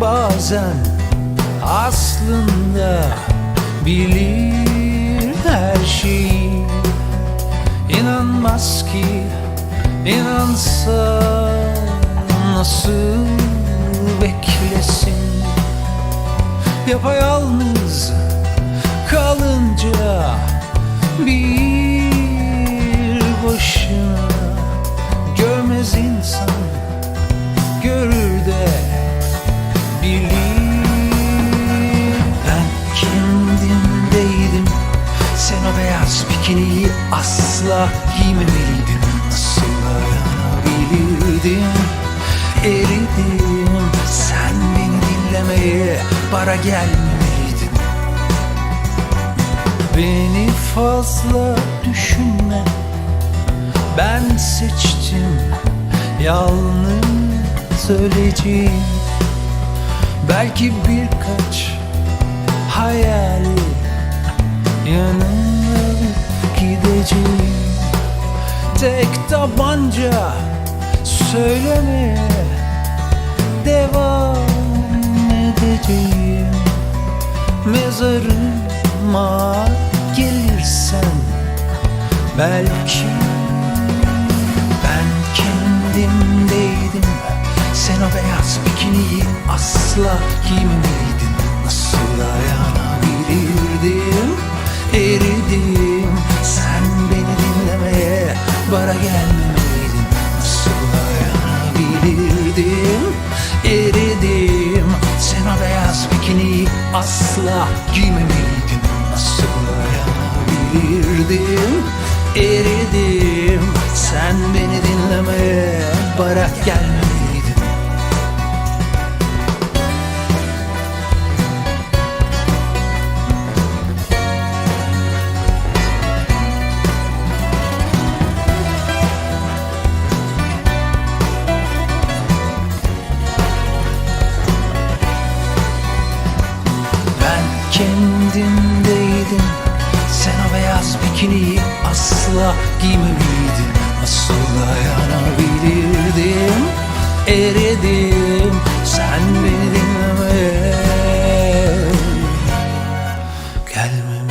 bazen aslında bilir her şeyi. İnanmaz ki inansa nasıl beklesin? Yapayalnız kalınca bir Beyaz bikiniyi asla giymemeliydin Nasıl dayanabilirdim Eridim. Sen beni dinlemeye bara gelmemeliydin Beni fazla düşünme. Ben seçtim Yalnız öleceğim. Belki birkaç hayali Tek tabanca söylemeye Devam edeceğim. Mezarıma gelirsen Belki ben kendimdeydim. Sen o beyaz bikiniyi asla giymemeliydin bara gelmemeliydin Nasıl dayanabilirdim Eridim Sen o beyaz bikiniyi asla giymemeliydin Nasıl dayanabilirdim Eridim Sen beni dinlemeye bara gelmeliydin asla giymemeydim Nasıl dayanabilirdim Eridim sen beni dinleme Gelmem